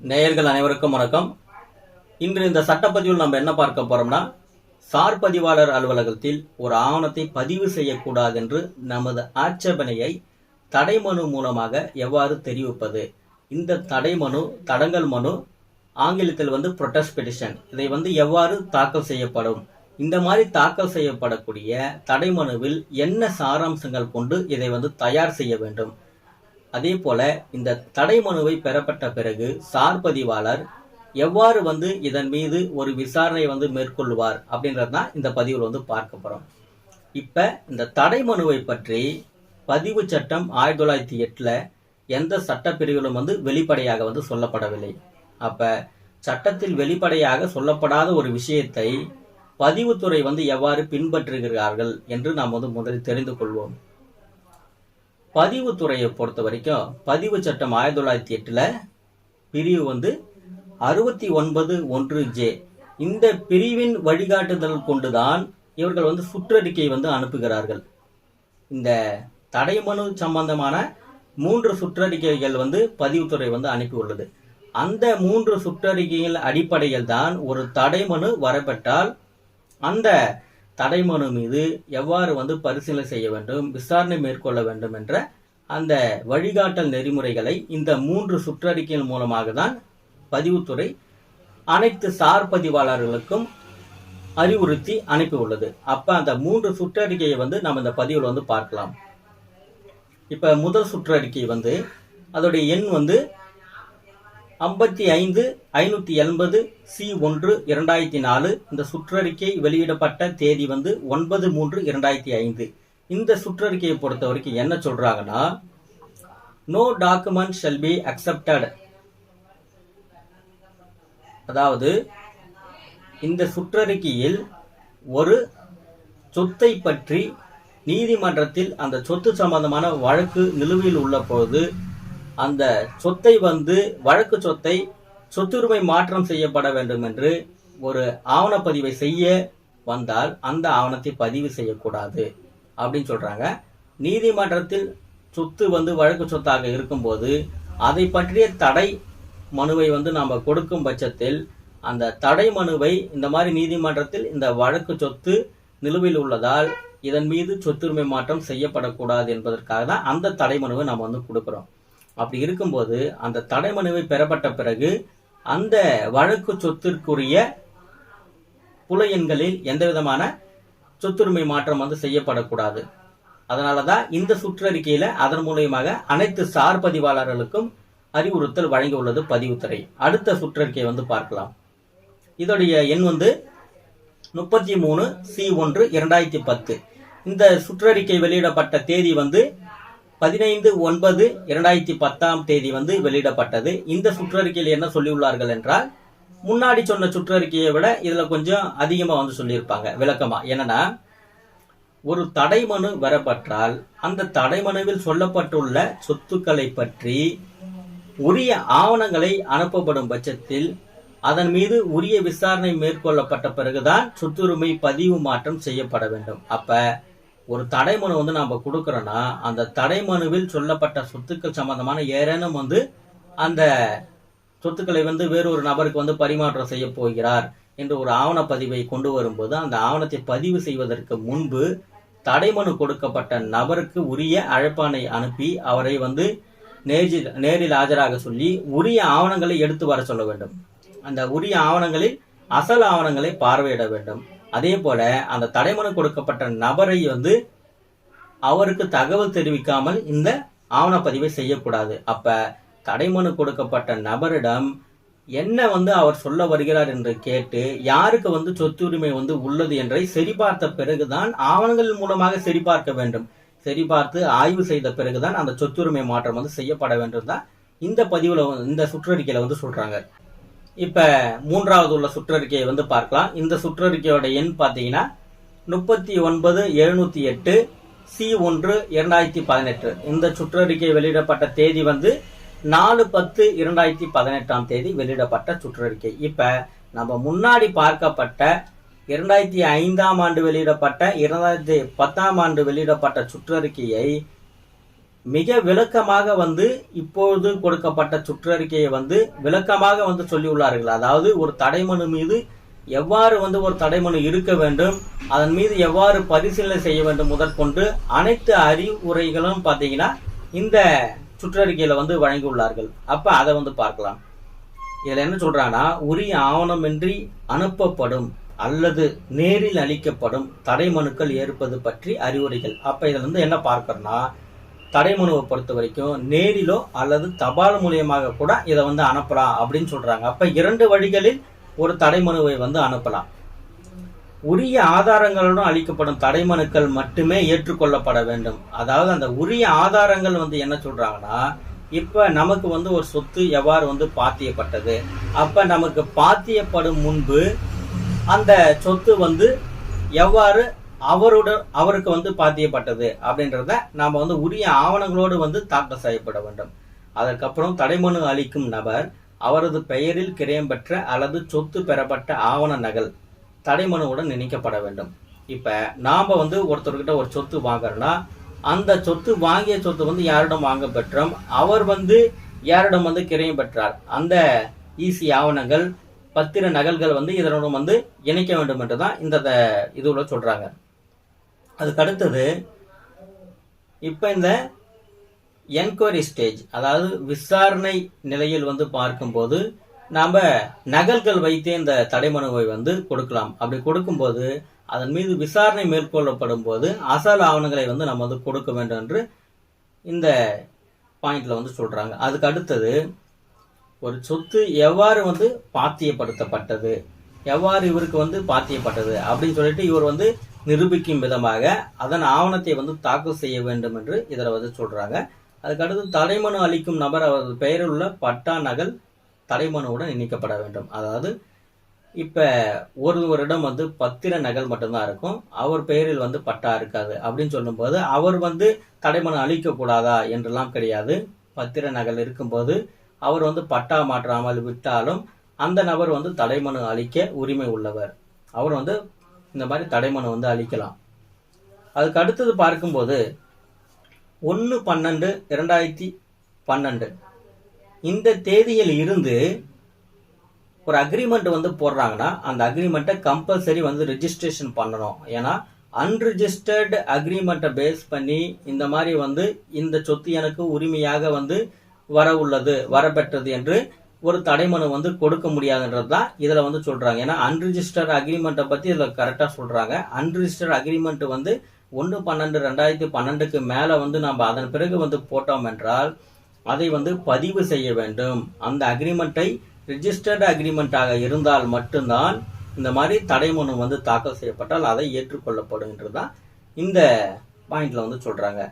நேயர்கள் அனைவருக்கும் வணக்கம். இன்று இந்த சட்டப்பதிவில் நம்ம என்ன பார்க்க போறோம்னா சார் பதிவாளர் அலுவலகத்தில் ஒரு ஆவணத்தை பதிவு செய்யக்கூடாது என்று நமது ஆட்சேபனையை தடைமனு மூலமாக எவ்வாறு தெரிவிப்பது? இந்த தடைமனு தடங்கல் மனு ஆங்கிலத்தில் வந்து ப்ரொட்டஸ்ட் பெட்டிஷன் இதை வந்து எவ்வாறு தாக்கல் செய்யப்படும்? இந்த மாதிரி தாக்கல் செய்யப்படக்கூடிய தடைமனுவில் என்ன சாராம்சங்கள் கொண்டு இதை வந்து தயார் செய்ய வேண்டும்? அதே போல இந்த தடை மனுவை பெறப்பட்ட பிறகு சார் பதிவாளர் எவ்வாறு வந்து இதன் மீது ஒரு விசாரணை வந்து மேற்கொள்வார் அப்படின்றது தான் இந்த பதிவில் வந்து பார்க்க இப்போ இந்த தடை மனுவை பற்றி பதிவு சட்டம் ஆயிரத்தி தொள்ளாயிரத்தி எட்டில் எந்த சட்டப்பிரிவிலும் வந்து வெளிப்படையாக வந்து சொல்லப்படவில்லை. அப்போ சட்டத்தில் வெளிப்படையாக சொல்லப்படாத ஒரு விஷயத்தை பதிவுத்துறை வந்து எவ்வாறு பின்பற்றுகிறார்கள் என்று நாம் வந்து முதலில் தெரிந்து கொள்வோம். பதிவுத்துறையை பொறுத்த வரைக்கும் பதிவு சட்டம் ஆயிரத்தி தொள்ளாயிரத்தி எட்டுல பிரிவு வந்து அறுபத்தி ஒன்பது ஒன்று ஜே. இந்த பிரிவின் வழிகாட்டுதல் கொண்டுதான் இவர்கள் வந்து சுற்றறிக்கை வந்து அனுப்புகிறார்கள். இந்த தடைமனு சம்பந்தமான மூன்று சுற்றறிக்கைகள் வந்து பதிவுத்துறை வந்து அனுப்பியுள்ளது அந்த மூன்று சுற்றறிக்கைகள் அடிப்படையில் தான் ஒரு தடைமனு வரப்பெற்றால் அந்த தடை மனு மீது எவ்வாறு வந்து பரிசீலனை செய்ய வேண்டும் விசாரணை மேற்கொள்ள வேண்டும் என்ற அந்த வழிகாட்டல் நெறிமுறைகளை இந்த மூன்று சுற்றறிக்கைகள் மூலமாக தான் பதிவுத்துறை அனைத்து சார் பதிவாளர்களுக்கும் அறிவுறுத்தி அனுப்பியுள்ளது அப்ப அந்த மூன்று சுற்றறிக்கையை வந்து நம்ம இந்த பதிவில் வந்து பார்க்கலாம். இப்ப முதல் சுற்றறிக்கை வந்து அதோடைய எண் வந்து ஐம்பத்தி ஐந்து ஐநூற்றி எண்பது சி ஒன்று இரண்டாயிரத்தி நாலு. இந்த சுற்றறிக்கை வெளியிடப்பட்ட தேதி வந்து ஒன்பது மூன்று இரண்டாயிரத்தி ஐந்து. இந்த சுற்றறிக்கையை பொறுத்த வரைக்கும் என்ன சொல்றாங்கன்னா no document shall be accepted அதாவது இந்த சுற்றறிக்கையில் ஒரு சொத்தை பற்றி நீதிமன்றத்தில் அந்த சொத்து சம்பந்தமான வழக்கு நிலுவையில் உள்ள பொழுது அந்த சொத்தை வந்து வழக்கு சொத்தை சொத்துரிமை மாற்றம் செய்யப்பட வேண்டும் என்று ஒரு ஆவணப்பதிவை செய்ய வந்தால் அந்த ஆவணத்தை பதிவு செய்யக்கூடாது அப்படின்னு சொல்றாங்க. நீதிமன்றத்தில் சொத்து வந்து வழக்கு சொத்தாக இருக்கும்போது அதை பற்றிய தடை மனுவை வந்து நாம் கொடுக்கும் பட்சத்தில் அந்த தடை மனுவை இந்த மாதிரி நீதிமன்றத்தில் இந்த வழக்கு சொத்து நிலுவையில் உள்ளதால் இதன் மீது சொத்துரிமை மாற்றம் செய்யப்படக்கூடாது என்பதற்காக தான் அந்த தடை மனுவை நாம் வந்து கொடுக்குறோம். அப்படி இருக்கும்போது அந்த தடை மனுவை பெறப்பட்ட பிறகு அந்த வழக்கு சொத்திற்குரிய புல எண்களில் எந்த விதமான சொத்துரிமை மாற்றம் வந்து செய்யப்படக்கூடாது. அதனாலதான் இந்த சுற்றறிக்கையில் அதன் மூலியமாக அனைத்து சார் பதிவாளர்களுக்கும் அறிவுறுத்தல் வழங்கியுள்ளது பதிவுத்துறை. அடுத்த சுற்றறிக்கையை வந்து பார்க்கலாம். இதோடைய எண் வந்து முப்பத்தி மூணு சி ஒன்று இரண்டாயிரத்தி பத்து. இந்த சுற்றறிக்கை வெளியிடப்பட்ட தேதி வந்து பதினைந்து ஒன்பது இரண்டாயிரத்தி பத்தாம் தேதி வந்து வெளியிடப்பட்டது. இந்த சுற்றறிக்கையில் என்ன சொல்லியுள்ளார்கள் என்றால் முன்னாடி சொன்ன சுற்றறிக்கையை விட இதுல கொஞ்சம் அதிகமா வந்து சொல்லியிருப்பாங்க விளக்கமா. என்னன்னா ஒரு தடைமனு வரப்பட்டால் அந்த தடைமனுவில் சொல்லப்பட்டுள்ள சொத்துக்களை பற்றி உரிய ஆவணங்களை அனுப்பப்படும் பட்சத்தில் அதன் மீது உரிய விசாரணை மேற்கொள்ளப்பட்ட பிறகுதான் சொத்துரிமை பதிவு மாற்றம் செய்யப்பட வேண்டும். அப்ப ஒரு தடைமனு வந்து நம்ம கொடுக்கறோம்னா அந்த தடைமனுவில் சொல்லப்பட்ட சொத்துக்கள் சம்பந்தமான ஏதேனும் வந்து அந்த சொத்துக்களை வந்து வேறொரு நபருக்கு வந்து பரிமாற்றம் செய்ய போகிறார் என்று ஒரு ஆவணப்பதிவை கொண்டு வரும்போது அந்த ஆவணத்தை பதிவு செய்வதற்கு முன்பு தடைமனு கொடுக்கப்பட்ட நபருக்கு உரிய அழைப்பானை அனுப்பி அவரை வந்து நேரில் நேரில் ஆஜராக சொல்லி உரிய ஆவணங்களை எடுத்து வர சொல்ல வேண்டும். அந்த உரிய ஆவணங்களில் அசல் ஆவணங்களை பார்வையிட வேண்டும். அதே போல அந்த தடைமனு கொடுக்கப்பட்ட நபரை வந்து அவருக்கு தகவல் தெரிவிக்காமல் இந்த ஆவணப்பதிவை செய்யக்கூடாது. அப்ப தடைமனு கொடுக்கப்பட்ட நபரிடம் என்ன வந்து அவர் சொல்ல வருகிறார் என்று கேட்டு யாருக்கு வந்து சொத்துரிமை வந்து உள்ளது என்றை சரிபார்த்த பிறகுதான் ஆவணங்கள் மூலமாக சரிபார்க்க வேண்டும். சரிபார்த்து ஆய்வு செய்த பிறகுதான் அந்த சொத்துரிமை மாற்றம் வந்து செய்யப்பட வேண்டும் தான் இந்த பதிவுல இந்த சுற்றறிக்கையில வந்து சொல்றாங்க. இப்ப மூன்றாவது உள்ள சுற்றறிக்கையை வந்து பார்க்கலாம். இந்த சுற்றறிக்கையோட எண் பார்த்தீங்கன்னா முப்பத்தி ஒன்பது எழுநூத்தி எட்டு சி ஒன்று இரண்டாயிரத்தி பதினெட்டு. இந்த சுற்றறிக்கை வெளியிடப்பட்ட தேதி வந்து நாலு பத்து இரண்டாயிரத்தி பதினெட்டாம் தேதி வெளியிடப்பட்ட சுற்றறிக்கை. இப்ப நம்ம முன்னாடி பார்க்கப்பட்ட இரண்டாயிரத்தி ஐந்தாம் ஆண்டு வெளியிடப்பட்ட இரண்டாயிரத்தி பத்தாம் ஆண்டு வெளியிடப்பட்ட சுற்றறிக்கையை மிக விளக்கமாக வந்து இப்பொழுது கொடுக்கப்பட்ட சுற்றறிக்கையை வந்து விளக்கமாக வந்து சொல்லியுள்ளார்கள். அதாவது ஒரு தடைமனு மீது எவ்வாறு வந்து ஒரு தடைமனு இருக்க வேண்டும் அதன் மீது எவ்வாறு பரிசீலனை செய்ய வேண்டும் முதற்கொண்டு அனைத்து அறிவுரைகளும் பார்த்தீங்கன்னா இந்த சுற்றறிக்கையில வந்து வழங்கியுள்ளார்கள். அப்ப அதை வந்து பார்க்கலாம். இதுல என்ன சொல்றான்னா உரிய ஆவணமின்றி அனுப்பப்படும் அல்லது நேரில் அளிக்கப்படும் தடைமனுக்கள் ஏற்பது பற்றி அறிவுரைகள். அப்ப இதுல இருந்து என்ன தடைமனுவை பொறுத்த வரைக்கும் நேரிலோ அல்லது தபால் மூலியமாக கூட இதை வந்து அனுப்பலாம் அப்படின்னு சொல்றாங்க. அப்ப இரண்டு வழிகளில் ஒரு தடைமனுவை வந்து அனுப்பலாம். உரிய ஆதாரங்களுடன் அளிக்கப்படும் தடைமனுக்கள் மட்டுமே ஏற்றுக்கொள்ளப்பட வேண்டும். அதாவது அந்த உரிய ஆதாரங்கள் வந்து என்ன சொல்றாங்கன்னா இப்போ நமக்கு வந்து ஒரு சொத்து எவ்வாறு வந்து பாத்தியப்பட்டது? அப்போ நமக்கு பாத்தியப்படும் முன்பு அந்த சொத்து வந்து எவ்வாறு அவரோட அவருக்கு வந்து பாத்தியப்பட்டது அப்படின்றத நாம் வந்து உரிய ஆவணங்களோடு வந்து தாக்கல் செய்யப்பட வேண்டும். அதற்கப்புறம் தடைமனு அளிக்கும் நபர் அவரது பெயரில் கிரயம் பெற்ற அல்லது சொத்து பெறப்பட்ட ஆவண நகல் தடைமனுவுடன் இணைக்கப்பட வேண்டும். இப்போ நாம் வந்து ஒருத்தர்கிட்ட ஒரு சொத்து வாங்குறோன்னா அந்த சொத்து வாங்கிய சொத்து வந்து யாரிடம் வாங்க பெற்றோம்? அவர் வந்து யாரிடம் வந்து கிரயம் பெற்றார்? அந்த ஈசி ஆவணங்கள் பத்திர நகல்கள் வந்து இதனுடன் வந்து இணைக்க வேண்டும் என்று தான் இந்த த- சொல்கிறாங்க அதுக்கு அடுத்தது இப்போ இந்த என்கொயரி ஸ்டேஜ் அதாவது விசாரணை நிலையில் வந்து பார்க்கும்போது நாம் நகல்கள் வைத்தே இந்த தடைமனுவை வந்து கொடுக்கலாம். அப்படி கொடுக்கும்போது அதன் மீது விசாரணை மேற்கொள்ளப்படும் போது அசல் ஆவணங்களை வந்து நம்ம வந்து கொடுக்க வேண்டும் என்று இந்த பாயிண்ட்ல வந்து சொல்றாங்க. அதுக்கு அடுத்தது ஒரு சொத்து எவ்வாறு வந்து பாத்தியப்படுத்தப்பட்டது? எவ்வாறு இவருக்கு வந்து பாத்தியப்பட்டது? அப்படின்னு சொல்லிட்டு இவர் வந்து நிரூபிக்கும் விதமாக அதன் ஆவணத்தை வந்து தாக்கல் செய்ய வேண்டும் என்று இதில் வந்து சொல்கிறாங்க அதுக்கடுத்து தடைமனு அளிக்கும் நபர் அவரது பெயரில் உள்ள பட்டா நகல் தடைமனுவுடன் இணைக்கப்பட வேண்டும். அதாவது இப்போ ஒருவரிடம் வந்து பத்திர நகல் மட்டும்தான் இருக்கும். அவர் பெயரில் வந்து பட்டா இருக்காது. அப்படின்னு சொல்லும்போது அவர் வந்து தடைமனு அளிக்கக்கூடாதா என்றெல்லாம் கிடையாது. பத்திர நகல் இருக்கும்போது அவர் வந்து பட்டா மாற்றாமல் விட்டாலும் அந்த நபர் வந்து தடைமனு அளிக்க உரிமை உள்ளவர். அவர் வந்து இந்த மாதிரி தடைமனை வந்து அளிக்கலாம் அதுக்கு அடுத்தது பார்க்கும்போது ஒன்று பன்னெண்டு இரண்டாயிரத்தி பன்னெண்டு. இந்த தேதியில் இருந்து ஒரு அக்ரிமெண்ட் வந்து போடுறாங்கன்னா அந்த அக்ரிமெண்ட்டை கம்பல்சரி வந்து ரிஜிஸ்ட்ரேஷன் பண்ணணும். ஏன்னா அன்ரிஜிஸ்டர்டு அக்ரிமெண்ட்டை பேஸ் பண்ணி இந்த மாதிரி வந்து இந்த சொத்து எனக்கு உரிமையாக வந்து வர உள்ளது வரப்பெற்றது என்று ஒரு தடைமனு வந்து கொடுக்க முடியாதுன்றது தான் இதில் வந்து சொல்கிறாங்க ஏன்னா அன்ரிஜிஸ்டர் அக்ரிமெண்ட்டை பற்றி இதில் கரெக்டாக சொல்கிறாங்க அன்ரிஜிஸ்டர் அக்ரிமெண்ட் வந்து ஒன்று பன்னெண்டு ரெண்டாயிரத்தி பன்னெண்டுக்கு மேலே வந்து நம்ம அதன் பிறகு வந்து போட்டோம் என்றால் அதை வந்து பதிவு செய்ய வேண்டும். அந்த அக்ரிமெண்ட்டை ரிஜிஸ்டர்டு அக்ரிமெண்ட்டாக இருந்தால் மட்டும்தான் இந்த மாதிரி தடைமனு வந்து தாக்கல் செய்யப்பட்டால் அதை ஏற்றுக்கொள்ளப்படுகின்றது தான் இந்த பாயிண்டில் வந்து சொல்கிறாங்க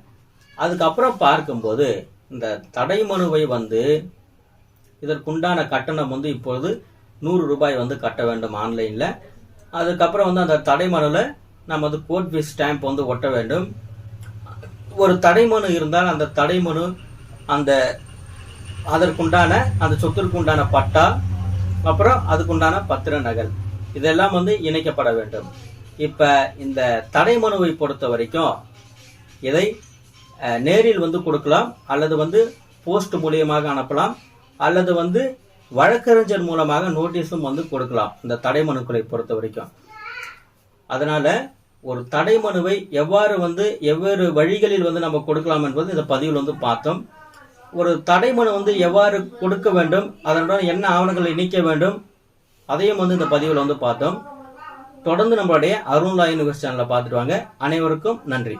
அதுக்கப்புறம் பார்க்கும்போது இந்த தடைமனுவை வந்து இதற்குண்டான கட்டணம் வந்து இப்பொழுது நூறு ரூபாய் வந்து கட்ட வேண்டும் ஆன்லைனில். அதுக்கப்புறம் வந்து அந்த தடைமனுல நம்ம வந்து கோர்ட் ஃபீஸ் ஸ்டாம்ப் வந்து ஒட்ட வேண்டும். ஒரு தடைமனு இருந்தால் அந்த தடைமனு அந்த அதற்குண்டான அந்த சொத்திற்குண்டான பட்டா அப்புறம் அதுக்குண்டான பத்திர நகல். இதெல்லாம் வந்து இணைக்கப்பட வேண்டும். இப்போ இந்த தடைமனுவை பொறுத்த வரைக்கும் இதை நேரில் வந்து கொடுக்கலாம் அல்லது வந்து போஸ்ட் மூலியமாக அனுப்பலாம். அல்லது வந்து வழக்கறிஞர் மூலமாக நோட்டீஸும் வந்து கொடுக்கலாம். இந்த தடைமனுக்களை பொறுத்த வரைக்கும். அதனால ஒரு தடைமனுவை எவ்வாறு வந்து எவ்வேறு வழிகளில் வந்து நம்ம கொடுக்கலாம் என்பது இந்த பதிவில் வந்து பார்த்தோம். ஒரு தடைமனு வந்து எவ்வாறு கொடுக்க வேண்டும் அதனுடன் என்ன ஆவணங்களை இணைக்க வேண்டும் அதையும் வந்து இந்த பதிவில் வந்து பார்த்தோம். தொடர்ந்து நம்மளுடைய அருண்லா யூனிவர்ஸ் சேனலை பார்த்துட்டு வாங்க. அனைவருக்கும் நன்றி.